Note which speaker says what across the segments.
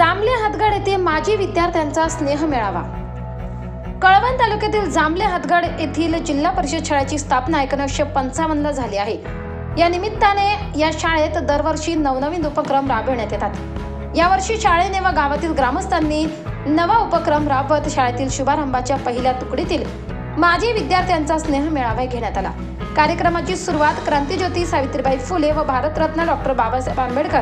Speaker 1: येथे माजी विद्यार्थ्यांचा स्नेह मेळावा. कळवण तालुक्यातील जांभले हातगड येथील जिल्हा परिषद शाळेची स्थापना एकोणीसशे पंचावन्नला झाली आहे. या निमित्ताने या शाळेत दरवर्षी नवनवीन उपक्रम राबविण्यात येतात. यावर्षी शाळेने व गावातील ग्रामस्थांनी नवा उपक्रम राबवत शाळेतील शुभारंभाच्या पहिल्या तुकडीतील माजी विद्यार्थ्यांचा स्नेह मेळावा घेण्यात आला. कार्यक्रमाची सुरुवात क्रांतीज्योती सावित्रीबाई फुले व भारतरत्न डॉक्टर बाबासाहेब आंबेडकर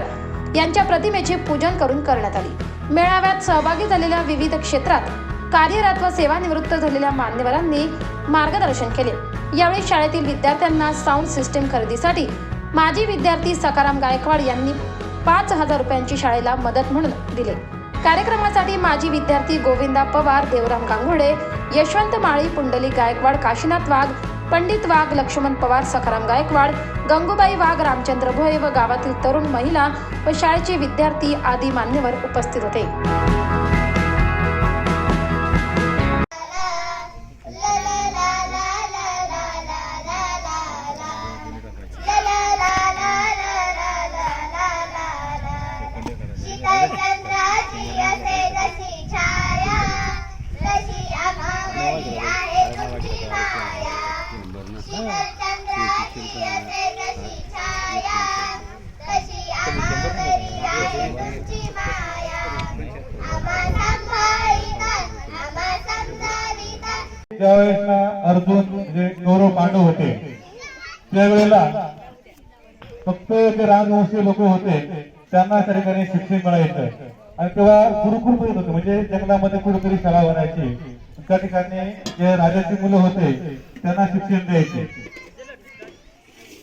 Speaker 1: यांच्या प्रतिमेचे पूजन करून करण्यात आली. मेळाव्यात सहभागी झालेल्या विविध क्षेत्रात कार्यरत व सेवानिवृत्त झालेल्या मान्यवरांनी मार्गदर्शन केले. यावेळी शाळेतील विद्यार्थ्यांना साऊंड सिस्टीम खरेदीसाठी माजी विद्यार्थी सकाराम गायकवाड यांनी पाच हजार रुपयांची शाळेला मदत म्हणून दिले. कार्यक्रमासाठी माजी विद्यार्थी गोविंदा पवार देवराम गांगुडे यशवंत माळी पुंडली गायकवाड काशीनाथ वाघ पंडित वाघ लक्ष्मण पवार सखाराम गायकवाड गंगूबाई वाघ रामचंद्र भोये व गावातील तरुण महिला व शाळेचे विद्यार्थी आदी मान्यवर उपस्थित होते
Speaker 2: त्यावेळेला अर्जुन म्हणजे गौरव पांडव होते. त्यावेळेला फक्त जे राजवंशी लोक होते. त्यांना त्या ठिकाणी शिक्षण मिळायचं. आणि तेव्हा गुरुकुल होत होतं. म्हणजे जंगलामध्ये कुठेतरी शाळा बनायची. त्या ठिकाणी जे राजाची मुलं होते त्यांना शिक्षण द्यायचे.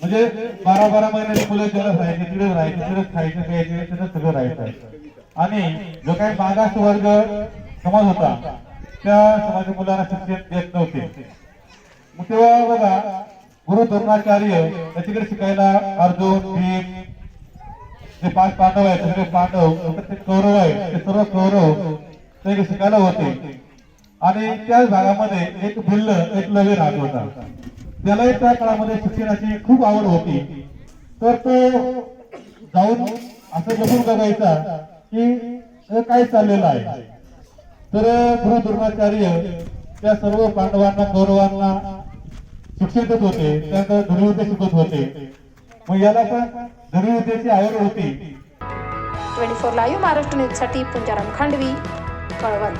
Speaker 2: म्हणजे बारा बारा महिन्याची मुलं जलद राहायचे तिकडे राहायचे तिकडेच खायचे प्यायचे तिथं सगळं राहायचं. आणि जो काही मागास वर्ग समाज होता त्या समाजाच्या मुलांना शिक्षण देत नव्हते. मग तेव्हा बघा गुरु द्रोणाचार्य त्याच्याकडे शिकायला अर्जुन भीम जे पाच पांडव आहेत सगळे पांडव ते कौरव आहे ते सर्व कौरव ते शिकायला होते. आणि त्याच भागामध्ये एक भिल्ल एक लवे राहत होता. त्यालाही त्या काळामध्ये शिक्षणाची खूप आवड होती. तर तो जाऊन असं जपून बघायचा की हे काय चाललेलं आहे? तर गुरु द्रोणाचार्य त्या सर्व पांडवांना कौरवांना शिक्षण होते त्यानंतर धनुर्विद्या शिकत होते. मग याला पण धनुर्विद्याची आवड होती.
Speaker 1: ट्वेंटी फोर लाईव्ह महाराष्ट्र न्यूजसाठी पुंजाराम खांडवी कळवण.